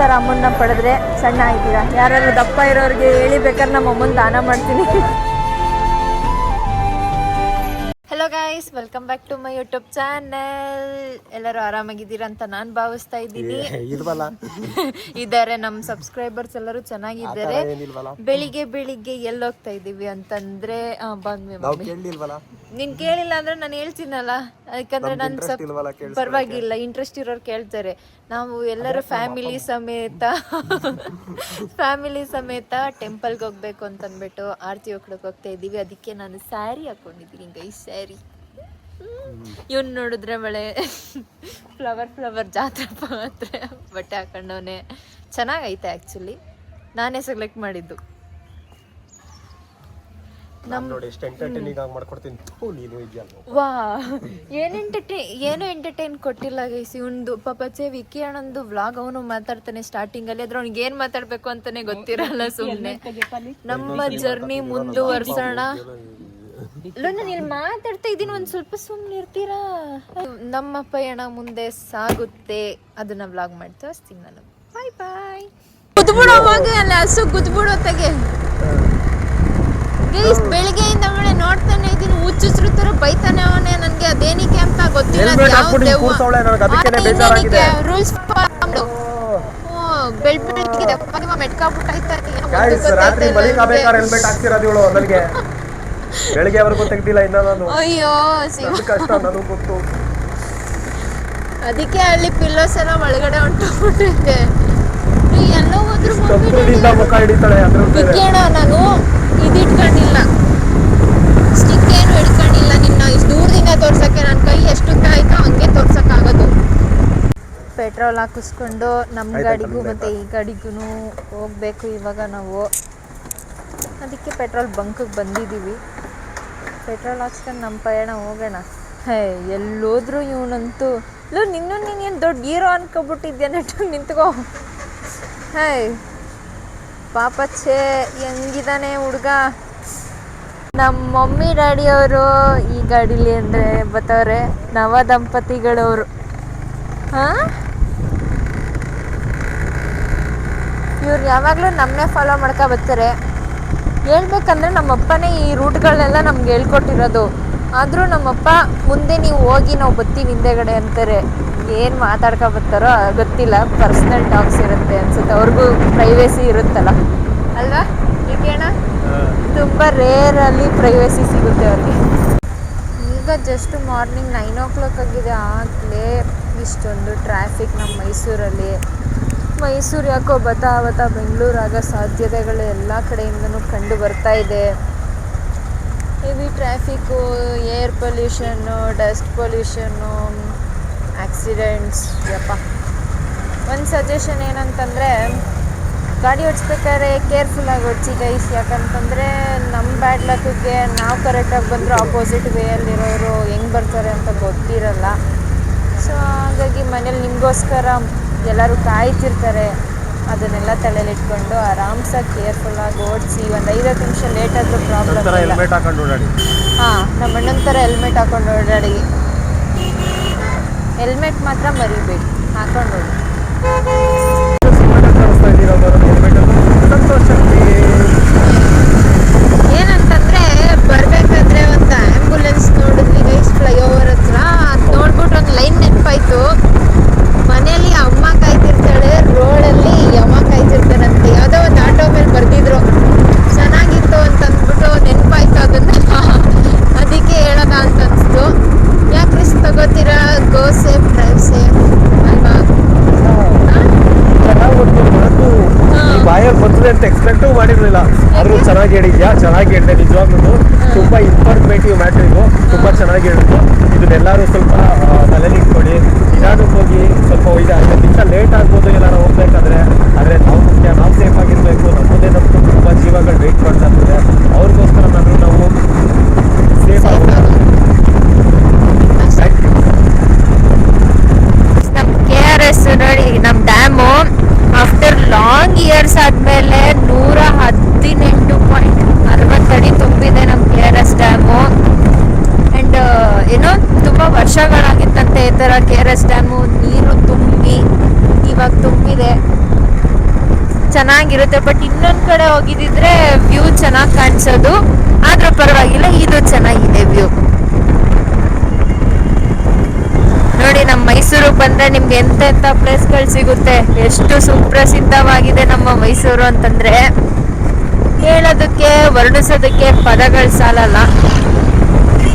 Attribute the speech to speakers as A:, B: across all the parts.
A: ಥರ ಅಮ್ಮನ್ನ ಪಡೆದ್ರೆ ಸಣ್ಣ ಆಗಿದ್ದೀರಾ? ಯಾರಾದರೂ ದಪ್ಪ ಇರೋರಿಗೆ ಹೇಳಿ ಬೇಕಾದ್ರೆ ನಮ್ಮ ಅಮ್ಮನ ದಾನ ಮಾಡ್ತೀನಿ. Guys welcome back to my YouTube channel ಎಲ್ಲರೂ ಆರಾಮಾಗಿದ್ದೀರಾ ಅಂತ ನಾನು ಭಾವಿಸ್ತಾ ಇದ್ದೀನಿ. ಇದ್ದಾರೆ ನಮ್ಮ ಸಬ್ಸ್ಕ್ರೈಬರ್ಸ್ ಎಲ್ಲರೂ ಚೆನ್ನಾಗಿದ್ದಾರೆ. ಬೆಳಿಗ್ಗೆ ಬೆಳಿಗ್ಗೆ ಎಲ್ಲೋಗ್ತಾ ಇದ್ದೀವಿ ಅಂತಂದ್ರೆ ನಿನ್ ಬಂದ್ವಿ ನೀನ್ ಕೇಳಿಲ್ಲ ಅಂದ್ರೆ ನಾನು ಹೇಳ್ತೀನಲ್ಲ. ಯಾಕಂದ್ರೆ ನನ್? ಪರವಾಗಿಲ್ಲ ಇಂಟ್ರೆಸ್ಟ್ ಇರೋರು ಕೇಳ್ತಾರೆ. ನಾವು ಎಲ್ಲರೂ ಫ್ಯಾಮಿಲಿ ಸಮೇತ ಫ್ಯಾಮಿಲಿ ಸಮೇತ ಟೆಂಪಲ್ಗೆ ಹೋಗ್ಬೇಕು ಅಂತ ಅಂದ್ಬಿಟ್ಟು ಆರತಿ ಹೋಗ್ಲಿಕ್ಕೆ ಹೋಗ್ತಾ ಇದ್ದೀವಿ. ಅದಕ್ಕೆ ನಾನು ಸ್ಯಾರಿ ಹಾಕೊಂಡಿದ್ದೀನಿ ಗೈ ಸ್ಯಾರಿ ಇವನ್ ನೋಡಿದ್ರೆ ಮಳೆ ಫ್ಲವರ್ ಫ್ಲವರ್ ಜಾತ್ರೆ ಪಾತ್ರೆ ಬಟ್ಟೆ ಹಾಕೊಂಡವನೇ. ಚೆನ್ನಾಗೈತೆ ಆ್ಯಕ್ಚುಲಿ ನಾನೇ ಸೆಲೆಕ್ಟ್ ಮಾಡಿದ್ದು.
B: ನಾನು ನೋಡಿ ಎಷ್ಟು ಎಂಟರ್ಟೈನಿಂಗ್ ಆಗಿ ಮಾಡ್ಕೊಡ್ತೀನಿ. ಥೂ, ನೀನು ಇದೆಯಲ್ಲ
A: ವಾ ಏನ್ ಎಂಟರ್ಟೈನ್ ಏನು ಎಂಟರ್ಟೈನ್ ಕೊಟ್ಟಿಲ್ಲ ಗೈಸ್ ಇವಂದು ಪಾಪಚ್ಚೆ ವಿಕಿ ಅಣ್ಣಂದು ವ್ಲಾಗ್ ಅವನು ಮಾತಾಡ್ತಾನೆ ಸ್ಟಾರ್ಟಿಂಗ್ ಅಲ್ಲಿ. ಅದ್ರ ಅವ್ನಿಗೆ ಏನ್ ಮಾತಾಡ್ಬೇಕು ಅಂತಾನೆ ಗೊತ್ತಿರಲ್ಲ ಸುಮ್ನೆ. ನಮ್ಮ ಜರ್ನಿ ಮುಂದುವರ್ಸೋಣ. ನಾನು ಇಲ್ಲಿ ಮಾತಾಡ್ತಾ ಇದ್ದೀನಿ ಒಂದ್ ಸ್ವಲ್ಪ ಸುಮ್ಮನೆ ಇರ್ತೀರಾ? ನಮ್ಮ ಪಯಣ ಮುಂದೆ ಸಾಗುತ್ತೆ. ಅದನ್ನ ವ್ಲಾಗ್ ಮಾಡಿ ತೋರಿಸ್ತೀನಿ ನಾನು. ಬಾಯ್ ಬಾಯ್ ಗುದ್ಬಿಡೋ ಅಲ್ಲ ಅಲ್ಲಿ ಹಸು ಗುದ್ಬಿಡೋ ತೆಗೆ ಗೈಸ್ ಬೆಳಿಗ್ಗೆಯಿಂದ ಮೇಲೆ ನೋಡ್ತಾನೆ ಇದೀನಿ ಹುಚ್ಚುಚ್ರು ತರ ಬೈತಾನೆ ಅವನೇ. ನನ್ಗೆ ಅದೇನಿಕೆ ಅಂತ ಗೊತ್ತಿಲ್ಲ. ರೂಲ್ಸ್ ಬೆಳ್ ಬೆಳಗ್ಗೆ
B: ರಾತ್ರಿ ಮಲಿಕಾಬೇಕಾದ್ರೆ ಹೆಲ್ಮೆಟ್ ಹಾಕ್ತಿರೋದು ಇವಳು ನನಗೆ ಬೆಳಿಗ್ಗೆವರೆಗೂ ತೆಗ್ದಿಲ್ಲ ಇನ್ನ ನಾನು
A: ಅಯ್ಯೋ ಶಿವ
B: ನನ್ನ ಕಷ್ಟ ನನಗೆ ಗೊತ್ತು.
A: ಅದಕ್ಕೆ ಅಲ್ಲಿ ಪಿಲ್ಲೋಸ್ ಎಲ್ಲ ಒಳಗಡೆ ಹೊಂಟೋಗ್ಬಿಟ್ಟಿದೆ ಎಲ್ಲೋ ಹೋದ್ರು
B: ಕಪ್ಪುನಿಂದ ಮುಖ ಹಿಡಿತಾಳೆ ಅದ್ರ ಮೇಲೆ
A: ವಿಕ್ಕೇಣ ನಾನು ಇದಿಟ್ಕೊಂಡಿಲ್ಲ. ಸ್ಟಿಕ್ ಏನು ಹಿಡ್ಕೊಂಡಿಲ್ಲ ನಿನ್ನ. ಇಷ್ಟು ದೂರದಿಂದ ತೋರ್ಸಕ್ಕೆ ನನ್ನ ಕೈ ಎಷ್ಟು ಆಯ್ತೋ ಹಂಗೆ ತೋರ್ಸಕ್ಕಾಗೋದು. ಪೆಟ್ರೋಲ್ ಹಾಕಿಸ್ಕೊಂಡು ನಮ್ಮ ಗಾಡಿಗೂ
B: ಮತ್ತೆ
A: ಮತ್ತು ಈ ಗಾಡಿಗೂ ಹೋಗ್ಬೇಕು ಇವಾಗ ನಾವು. ಅದಕ್ಕೆ ಪೆಟ್ರೋಲ್ ಬಂಕಿಗೆ ಬಂದಿದ್ದೀವಿ. ಪೆಟ್ರೋಲ್ ಹಾಕ್ಸ್ಕೊಂಡು ನಮ್ಮ ಪಯಣ ಹೋಗೋಣ. ಹೇ, ಎಲ್ಲೋದ್ರು ಇವನಂತೂ. ಲೋ, ನಿನ್ನೂ ನೀನೇನು ದೊಡ್ಡ ಹೀರೋ ಅನ್ಕೊಬಿಟ್ಟಿದ್ಯಾ ನೆಟ್ಟು ನಿಂತ್ಕೋ. ಹೇ, ಪಾಪ ಛೇ, ಹೆಂಗಿದಾನೆ ಹುಡುಗ. ನಮ್ಮ ಮಮ್ಮಿ ಡ್ಯಾಡಿಯವರು ಈ ಗಾಡೀಲಿ ಅಂದರೆ ಬತ್ತವ್ರೆ, ನವ ದಂಪತಿಗಳವರು. ಹಾಂ? ಇವ್ರು ಯಾವಾಗಲೂ ನಮ್ಮನ್ನೇ ಫಾಲೋ ಮಾಡ್ಕೊ ಬರ್ತಾರೆ. ಹೇಳ್ಬೇಕಂದ್ರೆ ನಮ್ಮಪ್ಪನೇ ಈ ರೂಟ್ಗಳನ್ನೆಲ್ಲ ನಮ್ಗೆ ಹೇಳ್ಕೊಟ್ಟಿರೋದು. ಆದರೂ ನಮ್ಮಪ್ಪ ಮುಂದೆ ನೀವು ಹೋಗಿ ನಾವು ಬತ್ತೀವಿ ಹಿಂದೆಗಡೆ ಅಂತಾರೆ. ಏನು ಮಾತಾಡ್ಕೊ ಬರ್ತಾರೋ ಗೊತ್ತಿಲ್ಲ, ಪರ್ಸ್ನಲ್ ಟಾಕ್ಸ್ ಇರುತ್ತೆ ಅನ್ಸುತ್ತೆ. ಅವ್ರಿಗೂ ಪ್ರೈವೇಸಿ ಇರುತ್ತಲ್ಲ. ಅಲ್ವಾ? ಅಣ್ಣ ತುಂಬ ರೇರ್ ಅಲ್ಲಿ ಪ್ರೈವೇಸಿ ಸಿಗುತ್ತೆ ಅವ್ರಿಗೆ. ಈಗ just morning nine o'clock ಆಗಿದೆ. ಆಗಲೇ ಇಷ್ಟೊಂದು ಟ್ರಾಫಿಕ್ ನಮ್ಮ ಮೈಸೂರಲ್ಲಿ. ಮೈಸೂರು ಯಾಕೋ ಬತಾ ಬತಾ ಬೆಂಗಳೂರು ಆಗೋ ಸಾಧ್ಯತೆಗಳು ಎಲ್ಲ ಕಡೆಯಿಂದನೂ ಕಂಡು ಬರ್ತಾ ಇದೆ. Heavy traffic air pollution dust pollution accidents ಯಪ್ಪ. ಒಂದು ಸಜೆಷನ್ ಏನಂತಂದರೆ, ಗಾಡಿ ಓಡಿಸ್ಬೇಕಾದ್ರೆ ಕೇರ್ಫುಲ್ಲಾಗಿ ಓಡಿಸಿ ಗೈಸ್ ಯಾಕಂತಂದರೆ ನಮ್ಮ ಬ್ಯಾಡ್ ಲಕ್ಕಿಗೆ ನಾವು ಕರೆಕ್ಟಾಗಿ ಬಂದರೆ ಆಪೋಸಿಟ್ ವೇಯಲ್ಲಿರೋರು ಹೆಂಗೆ ಬರ್ತಾರೆ ಅಂತ ಗೊತ್ತಿರಲ್ಲ. ಸೊ ಹಾಗಾಗಿ ಮನೇಲಿ ನಿಮಗೋಸ್ಕರ ಎಲ್ಲರೂ ಕಾಯ್ತಿರ್ತಾರೆ. ಅದನ್ನೆಲ್ಲ ತಲೆಯಲ್ಲಿಟ್ಕೊಂಡು ಆರಾಮ್ಸಾಗಿ ಕೇರ್ಫುಲ್ಲಾಗಿ ಓಡಿಸಿ ಒಂದು ಐವತ್ತು ನಿಮಿಷ ಲೇಟ್ ಆದರೂ ಪ್ರಾಬ್ಲಮ್
B: ಹೆಲ್ಮೆಟ್ ಹಾಕೊಂಡು ಓಡಾಡಿ.
A: ಹಾಂ ನಮ್ಮ ಅಣ್ಣನ ಥರ ಹೆಲ್ಮೆಟ್ ಹಾಕೊಂಡು ಓಡಾಡಿ. ಹೆಲ್ಮೆಟ್ ಮಾತ್ರ ಮರಿಬೇಡಿ ಹಾಕೊಂಡು ಓಡಿ.
B: ಸಂತೋಷಕ್ಕೆ
A: ಏನಂತಂದ್ರೆ ಬರ್ಬೇಕಾದ್ರೆ ಒಂದು ಆಂಬುಲೆನ್ಸ್ ನೋಡಿದ್ವಿ ಗೈಸ್ ಫ್ಲೈಓವರ್ ಹತ್ರ ಅದು ನೋಡ್ಬಿಟ್ಟು ಒಂದು ಲೈನ್ ನೆನಪಾಯ್ತು ಮನೆಯಲ್ಲಿ ಅಮ್ಮ ಕಾಯ್ತಿರ್ತಾಳೆ ರೋಡಲ್ಲಿ ಯಮ್ಮ ಕಾಯ್ತಿರ್ತಾರಂತೆ ಯಾವುದೋ ಒಂದು ಆಟೋ ಮೇಲೆ ಬರ್ದಿದ್ರು ಚೆನ್ನಾಗಿತ್ತು ಅಂತ ಅಂದ್ಬಿಟ್ಟು ನೆನಪಾಯ್ತು ಅದನ್ನ ಅದಕ್ಕೆ ಹೇಳೋಣ ಅಂತ ಅನಿಸ್ತು ಯಾಕೆ ರಿಸ್ಕ್ ತಗೋತೀರಾ ಗೋ ಸೇಫ್ ಡ್ರೈವ್ ಸೇಫ್ ಅಲ್ವಾ
B: ಚೆನ್ನಾಗಿ ಓದ್ತೀನಿ ಮಾತು
A: ಹಾ.
B: ಈ ಬಾಯಲ್ಲಿ ಬರ್ತದೆ ಅಂತ ಎಕ್ಸ್ಪೆಕ್ಟೂ ಮಾಡಿರ್ಲಿಲ್ಲ ಆದ್ರೂ ಚೆನ್ನಾಗಿ ಹೇಳಿದ್ಯಾ ಚೆನ್ನಾಗಿ ಹೇಳಿದೆ ನಿಜವಾಗ್ಲೂ ಇನ್ಫಾರ್ಮೇಟಿವ್ ಮ್ಯಾಟ್ರ್ ಇದು ತುಂಬ ಚೆನ್ನಾಗಿ ಹೇಳಿದ್ರು ಇದನ್ನೆಲ್ಲರೂ ಸ್ವಲ್ಪ ಇಟ್ಕೊಳ್ಳಿ. ನಿಧಾನಕ್ಕೆ ಹೋಗಿ ಸ್ವಲ್ಪ ಐದು ನಿಮಿಷ ಲೇಟ್ ಆಗ್ಬೋದು ಎಲ್ಲರೂ ಹೋಗ್ಬೇಕಾದ್ರೆ. ಆದರೆ ನಾವು ಮುಖ್ಯ, ನಾವು ಸೇಫ್ ಆಗಿರಬೇಕು. ನಮ್ಮದೇ ನಮ್ಮದು ತುಂಬ ಜೀವಗಳು ವೆಯ್ಟ್ ಮಾಡ್ತಾ ಇರ್ತದೆ ಅವ್ರಿಗೋಸ್ಕರ ನಾನು ನಾವು ಸೇಫ್ ಆಗೋಣ ನಮ್ ಯು
A: ನಮ್ಮ ಕೆ ಆರ್ ಎಸ್ ನೋಡಿ ನಮ್ಮ ಡ್ಯಾಮು ಆಫ್ಟರ್ ಲಾಂಗ್ ಇಯರ್ಸ್ ಆದಮೇಲೆ ನೂರ ಹದಿನೆಂಟು ಪಾಯಿಂಟ್ ಅರವತ್ತಡಿ ತುಂಬಿದೆ ನಮ್ಮ K R S dam and ಏನೋ ತುಂಬ ವರ್ಷಗಳಾಗಿತ್ತಂತೆ ಈ ಥರ ಕೆ ಆರ್ ಎಸ್ ಡ್ಯಾಮು ನೀರು ತುಂಬ ಹೋಗಿದ್ವಿ ಇವಾಗ ತುಂಬಿದೆ. ಚೆನ್ನಾಗಿರುತ್ತೆ ಬಟ್ ಇನ್ನೊಂದ್ ಕಡೆ ಹೋಗಿದ್ದಿದ್ರೆ ವ್ಯೂ ಚೆನ್ನಾಗಿ ಕಾಣಿಸೋದು. ಆದ್ರೂ ಪರವಾಗಿಲ್ಲ ಇದು ಚೆನ್ನಾಗಿದೆ ವ್ಯೂ ನೋಡಿ ನಮ್ಮ ಮೈಸೂರು ಬಂದ್ರೆ ನಿಮ್ಗೆ ಎಂತ ಎಂತ ಪ್ಲೇಸ್ಗಳು ಸಿಗುತ್ತೆ? ಎಷ್ಟು ಸುಪ್ರಸಿದ್ಧವಾಗಿದೆ ನಮ್ಮ ಮೈಸೂರು ಅಂತಂದ್ರೆ. ಹೇಳೋದಕ್ಕೆ ವರ್ಣಿಸೋದಕ್ಕೆ ಪದಗಳು ಸಾಲಲ್ಲ.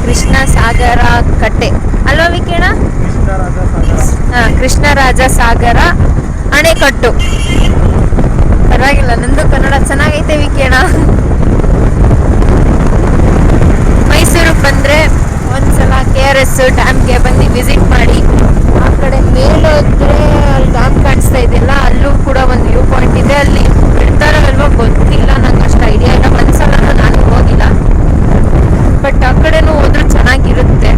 A: ಕೃಷ್ಣ ಸಾಗರ ಕಟ್ಟೆ. ಅಲ್ವಾ
B: ವಿಕೇಣ
A: ಹಾ ಕೃಷ್ಣರಾಜ ಸಾಗರ ಅಣೆಕಟ್ಟು. ಪರವಾಗಿಲ್ಲ, ನಂದು ಕನ್ನಡ ಚೆನ್ನಾಗೈತೆ ವಿಕೇಣ ಮೈಸೂರಿಗೆ ಬಂದ್ರೆ ಒಂದ್ಸಲ ಕೆ ಆರ್ ಎಸ್ ಡ್ಯಾಮ್ಗೆ ಬಂದು ವಿಸಿಟ್ ಮಾಡಿ. ಆ ಕಡೆ ಮೇಲೋದ್ರೆ ಅಲ್ಲಿ ಡ್ಯಾಮ್ ಕಾಣಿಸ್ತಾ ಇದೆಯಲ್ಲ, ಅಲ್ಲೂ ಕೂಡ ಒಂದು ವ್ಯೂ ಪಾಯಿಂಟ್ ಇದೆ. ಅಲ್ಲಿ ಬಿಡ್ತಾರೋ ಅಲ್ವಾ ಗೊತ್ತಿಲ್ಲ, ನಂಗೆ ಅಷ್ಟು ಐಡಿಯಾ ಇಲ್ಲ. ಒಂದ್ಸಲ ನಾನು ಹೋಗಿಲ್ಲ. ಬಟ್ ಆ ಕಡೆನೂ ಹೋದ್ರೂ ಚೆನ್ನಾಗಿರುತ್ತೆ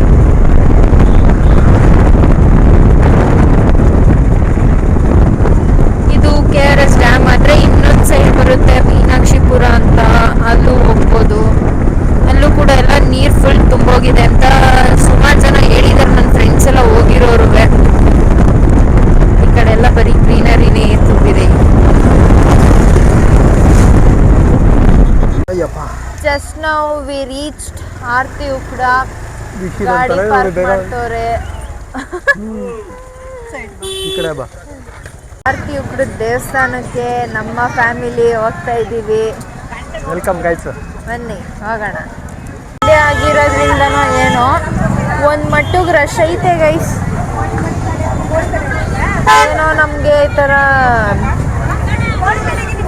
A: ಇದು ಕೆ ಆರ್ ಎಸ್ ಡ್ಯಾಮ್ ಆದ್ರೆ ಇನ್ನೊಂದ್ ಸೈಡ್ ಬರುತ್ತೆ ಮೀನಾಕ್ಷಿಪುರ ಅಂತ ಅಲ್ಲೂ ಹೋಗ್ಬೋದು ಅಲ್ಲೂ ಕೂಡ ಎಲ್ಲ ನೀರ್ ತುಂಬೋಗಿದೆ ಅಂತ ಸುಮಾರು ಜನ ಹೇಳಿದ್ದಾರೆ ನನ್ನ ಫ್ರೆಂಡ್ಸ್ ಎಲ್ಲ ಹೋಗಿರೋರು ಈ ಕಡೆ ಎಲ್ಲ ಬರೀ ಗ್ರೀನರಿನೇ ತುಂಬಿದೆ.
B: ಅಯ್ಯಪ್ಪ.
A: ಜಸ್ಟ್ ನಾವು ವಿ ರೀಚ್ಡ್ ಆರ್ತಿ ಉಕ್ಕಡ ಗಾಡಿ ಪಾರ್ಕ್ ಮಾಡ್ತವ್ರೆ.
B: ಬಾ.
A: ಆರ್ತಿ ಉಕ್ಕಡ ದೇವಸ್ಥಾನಕ್ಕೆ ನಮ್ಮ ಫ್ಯಾಮಿಲಿ ಹೋಗ್ತಾ ಇದ್ದೀವಿ.
B: ವೆಲ್ಕಮ್ ಗೈಸ್
A: ಬನ್ನಿ ಹೋಗೋಣ. ಆಗಿರೋದ್ರಿಂದನೋ ಏನೋ. ಒಂದು ಮಟ್ಟಿಗೆ ರಶ್ ಐತೆ ಗೈಸ್ ಏನೋ ನಮಗೆ ಈ ಥರ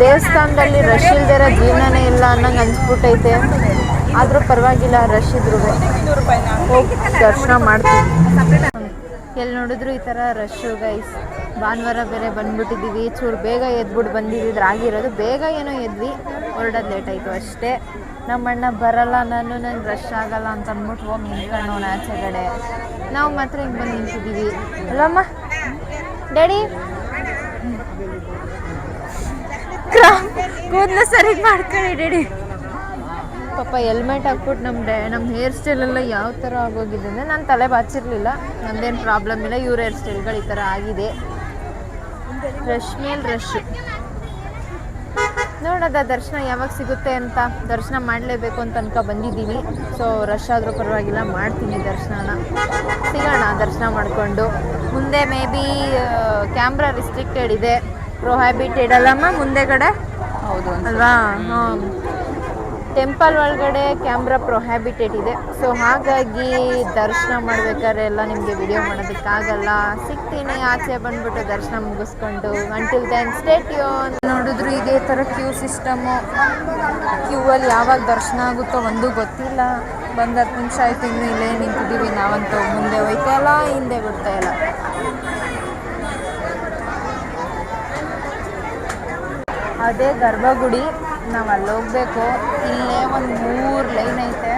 A: ದೇವಸ್ಥಾನದಲ್ಲಿ ರಶ್ ಇಲ್ದಿರೋ ಜೀವನನೇ ಇಲ್ಲ ಅನ್ನಂಗೆ ಅನ್ಸ್ಬಿಟ್ಟೈತೆ. ಆದರೂ ಪರವಾಗಿಲ್ಲ ರಶ್ ಇದ್ರು ಹೋಗಿ ದರ್ಶನ ಮಾಡ್ತೀವಿ. ಎಲ್ಲಿ ನೋಡಿದ್ರು ಈ ಥರ ರಶ್ಶು ಗೈಸ್ ಭಾನುವಾರ ಬೇರೆ ಬಂದ್ಬಿಟ್ಟಿದ್ದೀವಿ ಚೂರು ಬೇಗ ಎದ್ಬಿಟ್ಟು ಬಂದಿದ್ದಿದ್ರೆ ಆಗಿರೋದು ಬೇಗ ಏನೋ ಎದ್ವಿ. ಹೊರಡೋದು ಲೇಟ್ ಆಯಿತು ಅಷ್ಟೇ. ನಮ್ಮ ಅಣ್ಣ ಬರಲ್ಲ, ನಾನು ನಂಗೆ ರಶ್ ಆಗಲ್ಲ ಅಂತ ಅಂದ್ಬಿಟ್ಟು ಹೋಗಿ ನಿಂತ್ಕೊಂಡು ಆಚೆಗಡೆ ನಾವು ಮಾತ್ರ ಹಿಂಗೆ ಬಂದು ನಿಂತಿದ್ದೀವಿ. ಅಲ್ಲಮ್ಮ? ಡ್ಯಾಡಿ ಕೂದಲು ಸರಿ ಮಾಡ್ಕೊಳ್ಳಿ ಡ್ಯಾಡಿ ಪಾಪ ಹೆಲ್ಮೆಟ್ ಹಾಕ್ಬಿಟ್ಟು ನಮ್ಮ ಡ್ಯಾ ನಮ್ಮ ಹೇರ್ ಸ್ಟೈಲೆಲ್ಲ ಯಾವ ಥರ ಆಗೋಗಿದೆ ಅಂದರೆ ನಾನು ತಲೆ ಬಾಚಿರಲಿಲ್ಲ. ನಮ್ದೇನು ಪ್ರಾಬ್ಲಮ್ ಇಲ್ಲ. ಇವ್ರ ಹೇರ್ ಸ್ಟೈಲ್ಗಳು ಈ ಥರ ಆಗಿದೆ. ರಶ್ ಮೇಲೆ ರಶ್ ನೋಡೋದ ದರ್ಶನ ಯಾವಾಗ ಸಿಗುತ್ತೆ ಅಂತ ದರ್ಶನ ಮಾಡಲೇಬೇಕು ಅಂತ ಅನ್ಕ ಬಂದಿದ್ದೀನಿ ಸೊ ರಶ್ ಆದರೂ ಪರವಾಗಿಲ್ಲ ಮಾಡ್ತೀನಿ ದರ್ಶನನ. ಸಿಗೋಣ ದರ್ಶನ ಮಾಡಿಕೊಂಡು. ಮುಂದೆ ಮೇ ಬಿ ಕ್ಯಾಮ್ರಾ ರಿಸ್ಟ್ರಿಕ್ಟೆಡ್ ಇದೆ. ಪ್ರೊಹ್ಯಾಬಿಟೆಡ್ ಅಲ್ಲಮ್ಮ ಮುಂದೆಗಡೆ
C: ಹೌದು
A: ಅಲ್ವಾ? ಹಾಂ ಟೆಂಪಲ್ ಒಳಗಡೆ ಕ್ಯಾಮ್ರಾ ಪ್ರೊಹ್ಯಾಬಿಟೆಡ್ ಇದೆ. ಸೊ ಹಾಗಾಗಿ ದರ್ಶನ ಮಾಡ್ಬೇಕಾದ್ರೆ ಎಲ್ಲ ನಿಮಗೆ ವಿಡಿಯೋ ಮಾಡೋದಕ್ಕಾಗಲ್ಲ. ಸಿಗ್ತೀನಿ, ಆಚೆ ಬಂದ್ಬಿಟ್ಟು ದರ್ಶನ ಮುಗಿಸ್ಕೊಂಡು. ಅಂಟಿಲ್ ದೆನ್ ಸ್ಟೇಟ್ ನೋಡಿದ್ರು ಇದೇ ಥರ ಕ್ಯೂ ಸಿಸ್ಟಮು ಕ್ಯೂ ಅಲ್ಲಿ ಯಾವಾಗ ದರ್ಶನ ಆಗುತ್ತೋ ಒಂದು ಗೊತ್ತಿಲ್ಲ. ಬಂದು ಹತ್ತು ನಿಮಿಷ ಆಯ್ತು, ಇನ್ನು ಇಲ್ಲೇ ನಿಂತಿದ್ದೀವಿ. ನಾವಂತೂ ಮುಂದೆ ಹೋಯ್ತಾ ಇಲ್ಲ, ಹಿಂದೆ ಬಿಡ್ತಾ ಇಲ್ಲ. ಅದೇ ಗರ್ಭಗುಡಿ. ನಾವು ಅಲ್ಲಿ ಹೋಗ್ಬೇಕು. ಇಲ್ಲೇ ಒಂದು ಮೂರು ಲೈನ್ ಐತೆ.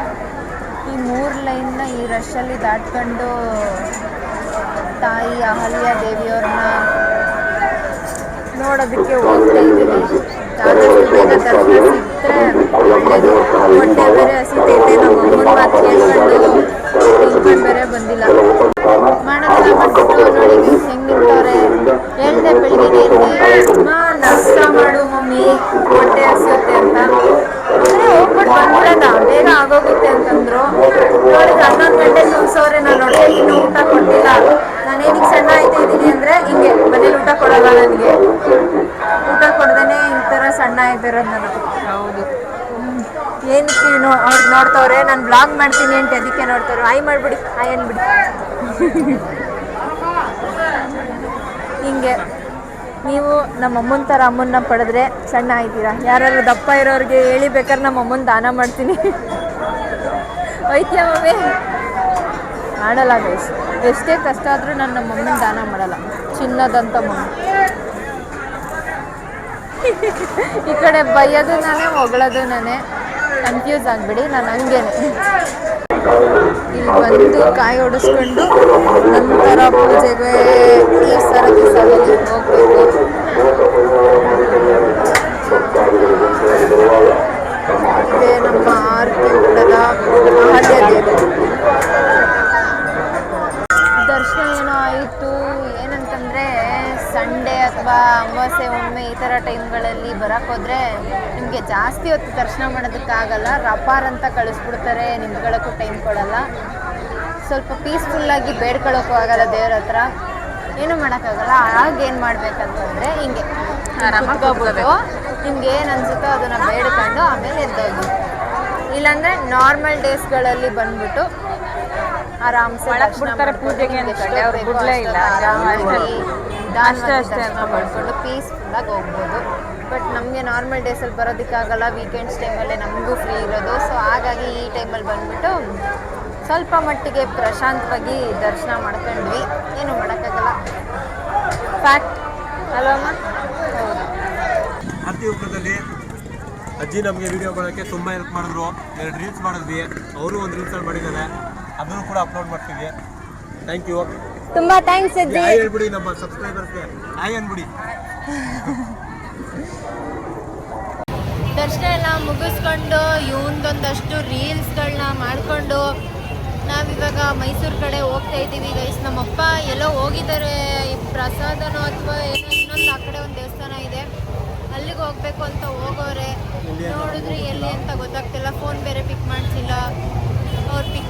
A: ಈ ಮೂರು ಲೈನ್ನ ಈ ರಶಲ್ಲಿ ದಾಟ್ಕೊಂಡು ತಾಯಿ ಅಹಲ್ಯ ದೇವಿಯವ್ರನ್ನ ನೋಡೋದಕ್ಕೆ ಹೋಗ್ತಾ ಇದ್ದೀವಿ. ಆದಷ್ಟು ಬೇಗ ದರ್ಶನ ಸಿಕ್ಕರೆ ಒಳ್ಳೇದು. ಹೊಟ್ಟೆ ಬೇರೆ ಹಸಿತೈತೆ ನಮ್ಮ ಅಮ್ಮನ ಮಾತು
C: ಹೌದು.
A: ಏನಕ್ಕೆ ಅವ್ರು ನೋಡ್ತವ್ರೆ, ನಾನು ಬ್ಲಾಗ್ ಮಾಡ್ತೀನಿ ಅಂತ ಅದಕ್ಕೆ ನೋಡ್ತಾರೆ ಹಾಯ್ ಮಾಡ್ಬಿಡಿ ಆಯ್ ಅನ್ಬಿಡಿ. ಹಿಂಗೆ. ನೀವು ನಮ್ಮ ಅಮ್ಮನ ಥರ ಅಮ್ಮನ್ನ ಪಡೆದ್ರೆ ಸಣ್ಣ ಆಯ್ತೀರಾ? ಯಾರಾದ್ರು ದಪ್ಪ ಇರೋರಿಗೆ ಹೇಳಿ ಬೇಕಾದ್ರೆ ನಮ್ಮ ಅಮ್ಮನ ದಾನ ಮಾಡ್ತೀನಿ. ಐತ್ಯ ಮಮ್ಮಿ ಮಾಡಲ್ಲ ಗೈಸ್ ಎಷ್ಟೇ ಕಷ್ಟ ಆದರೂ ನಾನು ನಮ್ಮ ಅಮ್ಮನ ದಾನ ಮಾಡಲ್ಲ. ಚಿನ್ನದಂತ ಮಮ್ಮಿ ಈ ಕಡೆ ಬೈಯೋದು ನಾನೇ ಹೊಗಳೋದು ನಾನೇ ಕನ್ಫ್ಯೂಸ್ ಆಗಬೇಡಿ, ನಾನು ಹಂಗೇನೆ. ಇಲ್ಲಿ ಬಂದು ಕಾಯಿ ಹೊಡಿಸ್ಕೊಂಡು ನಂತರ ಪೂಜೆಗೆ ಈ ಸರ ಸಾಲಲ್ಲಿ ಹೋಗ್ಬೇಕು. ಮತ್ತೆ ನಮ್ಮ ಆರತಿ ಕೂಡ ಮಹಾದೇವ. ದೇವಿ ಅಥವಾ ಅಮಾವಾಸ್ಯೆ ಒಮ್ಮೆ ಈ ಥರ ಟೈಮ್ಗಳಲ್ಲಿ ಬರೋಕ್ಕೋದ್ರೆ ನಿಮಗೆ ಜಾಸ್ತಿ ಹೊತ್ತು ದರ್ಶನ ಮಾಡೋದಕ್ಕಾಗಲ್ಲ. ರಪಾರ್ ಅಂತ ಕಳಿಸ್ಬಿಡ್ತಾರೆ ನಿಂತ್ಕೊಳ್ಳೋಕ್ಕೂ ಟೈಮ್ ಕೊಡಲ್ಲ. ಸ್ವಲ್ಪ ಪೀಸ್ಫುಲ್ಲಾಗಿ ಬೇಡ್ಕೊಳ್ಳೋಕ್ಕೂ ಆಗಲ್ಲ ದೇವ್ರ ಹತ್ರ. ಏನೂ ಮಾಡೋಕ್ಕಾಗಲ್ಲ. ಆಗ ಏನು ಮಾಡಬೇಕಂತಂದರೆ ಹಿಂಗೆ ನಿಮ್ಗೆ ಏನು ಅನಿಸುತ್ತೋ ಅದನ್ನು ಬೇಡ್ಕೊಂಡು ಆಮೇಲೆ ಎದ್ದೋಗಿ. ಇಲ್ಲಾಂದರೆ ನಾರ್ಮಲ್ ಡೇಸ್ಗಳಲ್ಲಿ ಬಂದ್ಬಿಟ್ಟು ಆರಾಮ್ಸೆ ದರ್ಶನ
C: ಬಿಡ್ತಾರೆ ಪೂಜೆಗೆ ಅಂತ.
A: ಆರಾಮಾಗಿ
C: ಅಷ್ಟೇ ಅಷ್ಟೇ ಅಂತ
A: ಮಾಡ್ಕೊಂಡು ಪೀಸ್ಫುಲ್ಲಾಗಿ ಹೋಗ್ಬೋದು. ಬಟ್ ನಮಗೆ ನಾರ್ಮಲ್ ಡೇಸಲ್ಲಿ ಬರೋದಕ್ಕಾಗಲ್ಲ ವೀಕೆಂಡ್ಸ್ ಟೈಮಲ್ಲೇ ನಮಗೂ ಫ್ರೀ ಇರೋದು. ಸೊ ಹಾಗಾಗಿ ಈ ಟೈಮಲ್ಲಿ ಬಂದುಬಿಟ್ಟು ಸ್ವಲ್ಪ ಮಟ್ಟಿಗೆ ಪ್ರಶಾಂತವಾಗಿ ದರ್ಶನ ಮಾಡ್ಕೊಂಡ್ವಿ. ಏನು ಮಾಡೋಕ್ಕಾಗಲ್ಲ. ಫ್ಯಾಕ್ಟ್ ಅಲ್ವಮ್ಮ ಹೌದು
B: ಅಜ್ಜಿ ನಮಗೆ ವಿಡಿಯೋ ಮಾಡೋಕ್ಕೆ ತುಂಬ ಹೆಲ್ಪ್ ಮಾಡಿದ್ರು. ಎರಡು ರೀಲ್ಸ್ ಮಾಡಿದ್ವಿ. ಅವರು ಒಂದು ರೀಲ್ಸಲ್ಲಿ ಮಾಡಿದ್ದಾರೆ. ಅದನ್ನು ಕೂಡ ಅಪ್ಲೋಡ್ ಮಾಡ್ತೀವಿ. ಥ್ಯಾಂಕ್ ಯು
A: ತುಂಬ ಥ್ಯಾಂಕ್ಸ್ ಅಜ್ಜಿ
B: ಹಾಯ್ ಹೇಳ್ಬಿಡಿ ನಮ್ಮ ಸಬ್ಸ್ಕ್ರೈಬರ್ಸ್ಗೆ ಹಾಯ್ ಅಂದ್ಬಿಡಿ.
A: ದರ್ಶನ ಎಲ್ಲ ಮುಗಿಸ್ಕೊಂಡು ಇವಂದೊಂದಷ್ಟು ರೀಲ್ಸ್ಗಳನ್ನ ಮಾಡಿಕೊಂಡು ನಾವಿವಾಗ ಮೈಸೂರು ಕಡೆ ಹೋಗ್ತಾ ಇದ್ದೀವಿ ಗೈಸ್ ನಮ್ಮಪ್ಪ ಎಲ್ಲೋ ಹೋಗಿದ್ದಾರೆ ಈ ಪ್ರಸಾದನೋ ಅಥವಾ ಏನೋ ಇನ್ನೊಂದು ಆ ಕಡೆ ಒಂದು ದೇವಸ್ಥಾನ ಇದೆ. ಅಲ್ಲಿಗೆ ಹೋಗ್ಬೇಕು ಅಂತ ಹೋಗೋರೆ. ನೋಡಿದ್ರೆ ಎಲ್ಲಿ ಅಂತ ಗೊತ್ತಾಗ್ತಿಲ್ಲ ಫೋನ್ ಬೇರೆ ಪಿಕ್ ಮಾಡ್ತಿಲ್ಲ ಪಿಕ್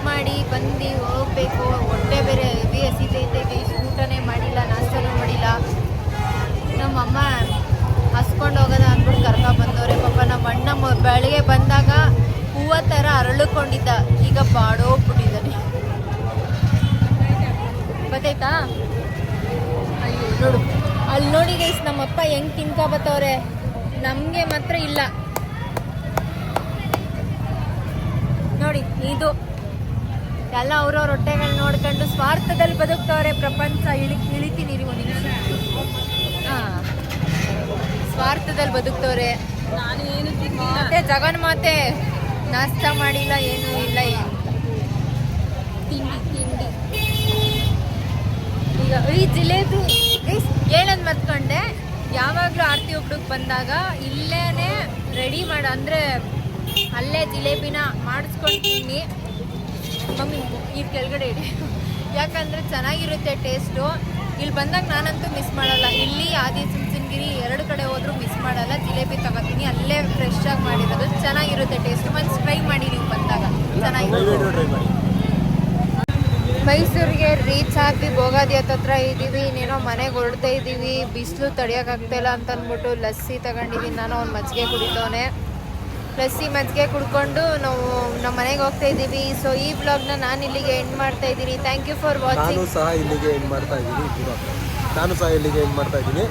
A: ಮಾಡಿ ಬಂದು ಹೋಗ್ಬೇಕು. ಹೊಟ್ಟೆ ಬೇರೆ ಹೆವಿ ಹಸಿತೈತೆ ಊಟನೇ ಮಾಡಿಲ್ಲ, ನಾಷ್ಟನೂ ಮಾಡಿಲ್ಲ. ನಮ್ಮಮ್ಮ ಹಸ್ಕೊಂಡು ಹೋಗೋದ ಅಂದ್ಬಿಟ್ಟು ಕರ್ಕ ಬಂದವ್ರೆ. ಪಾಪ ನಮ್ಮ ಅಣ್ಣ ಬೆಳಗ್ಗೆ ಬಂದಾಗ ಹೂವ ಥರ ಅರಳುಕೊಂಡಿದ್ದ. ಈಗ ಬಾಡೋಗ್ಬಿಟ್ಟಿದ್ದಾನೆ ಗೊತ್ತಾಯ್ತಾ? ಅಯ್ಯೋ, ನೋಡು. ಅಲ್ಲಿ ನೋಡಿ ಗೈಸ್ ನಮ್ಮಪ್ಪ ಹೆಂಗ್ ತಿನ್ಕೊಬತ್ತವ್ರೆ ನಮಗೆ ಮಾತ್ರ ಇಲ್ಲ. ನೋಡಿ, ಇದು. ಎಲ್ಲ ಅವ್ರವ್ರ ಹೊಟ್ಟೆಗಳು ನೋಡ್ಕೊಂಡು ಸ್ವಾರ್ಥದಲ್ಲಿ ಬದುಕ್ತವ್ರೆ, ಪ್ರಪಂಚ ಇಳಿ, ಇಳಿತೀನಿ ಒಂದು ನಿಮಿಷ. ಸ್ವಾರ್ಥದಲ್ಲಿ ಬದುಕ್ತವ್ರೆ.
C: ನಾನು ಏನು
A: ಮತ್ತೆ ಜಗನ್ಮಾತೆ ನಾಷ್ಟ ಮಾಡಿಲ್ಲ, ಏನೂ ಇಲ್ಲ ತಿಂಡಿ ತಿಂಡಿ. ಈಗ, ಈ ಜಿಲ್ಲೆದು ಏನಂದ್ ಮತ್ಕೊಂಡೆ ಯಾವಾಗಲೂ ಆರತಿ ಒಬ್ಳಿಗೆ ಬಂದಾಗ ಇಲ್ಲೇನೆ ರೆಡಿ ಮಾಡ, ಅಂದರೆ ಅಲ್ಲೇ ಜಿಲೇಬಿನ ಮಾಡಿಸ್ಕೊಂಡು ತಿನ್ನಿ. ಮಮ್ಮಿ ಇದು ಕೆಳಗಡೆ ಇಡಿ ಯಾಕಂದರೆ ಚೆನ್ನಾಗಿರುತ್ತೆ ಟೇಸ್ಟು ಇಲ್ಲಿ ಬಂದಾಗ ನಾನಂತೂ ಮಿಸ್ ಮಾಡಲ್ಲ. ಇಲ್ಲಿ ಆದಿ ಸುಮ್ಸಿನ್ಗಿರಿ ಎರಡು ಕಡೆ ಹೋದರೂ ಮಿಸ್ ಮಾಡಲ್ಲ. ಜಿಲೇಬಿ ತಗೋತೀನಿ. ಅಲ್ಲೇ ಫ್ರೆಶ್ ಆಗಿ ಮಾಡಿರೋದು. ಚೆನ್ನಾಗಿರುತ್ತೆ ಟೇಸ್ಟ್ ಮತ್ತು ಟ್ರೈ ಮಾಡಿ ನೀವು ಬಂದಾಗ. ಚೆನ್ನಾಗಿರುತ್ತೆ. ಮೈಸೂರಿಗೆ ರೀಚ್ ಆಗಿ ಭೋಗಾದಿ ಹತ್ರ ಇದ್ದೀವಿ. ಇನ್ನೇನೋ ಮನೆಗೆ ಹೊರಡ್ತಾ ಇದ್ದೀವಿ. ಬಿಸಿಲು ತಡಿಯೋಕ್ಕಾಗ್ತಾಯಿಲ್ಲ ಅಂತ ಅಂದ್ಬಿಟ್ಟು ಲಸ್ಸಿ ತಗೊಂಡಿದ್ದೀನಿ ನಾನು ಅವ್ನು ಮಜ್ಜಿಗೆ ಕುಡಿತವನೆ. ಲಸ್ಸಿ ಮಜ್ಜಿಗೆ ಕುಡ್ಕೊಂಡು ನಾವು ನಮ್ಮ ಮನೆಗೆ ಹೋಗ್ತಾ ಇದ್ದೀವಿ. ಸೊ ಈ ಬ್ಲಾಗ್ನ ನಾನು ಇಲ್ಲಿಗೆ ಎಂಡ್ ಮಾಡ್ತಾ ಇದ್ದೀನಿ. ಥ್ಯಾಂಕ್ ಯು ಫಾರ್
B: ನಾನು
A: ವಾಚಿಂಗ್
B: ಸಹ ಇಲ್ಲಿಗೆ ಎಂಡ್ ಮಾಡ್ತಾ ಇದ್ದೀನಿ ನಾನು ಸಹ ಇಲ್ಲಿಗೆ ಎಂಡ್ ಮಾಡ್ತಾ ಇದ್ದೀನಿ.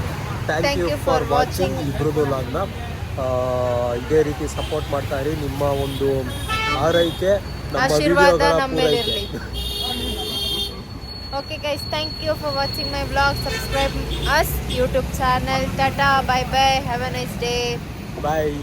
B: ಥ್ಯಾಂಕ್ ಯು ಫಾರ್ ವಾಚಿಂಗ್ ಇಬ್ಬರದು ಬ್ಲಾಗ್ನ ಇದೇ ರೀತಿ ಸಪೋರ್ಟ್ ಮಾಡ್ತಾ ಇರಿ. ನಿಮ್ಮ ಒಂದು ಆರೈಕೆ ನಮ್ಮ
A: ಆಶೀರ್ವಾದ ನಮ್ಮ ಮೇಲೆ
B: ಪೂರೈಕೆ.
A: ಇರಲಿ. Okay guys thank you for watching my blog subscribe us YouTube channel tata bye bye have a nice day
B: bye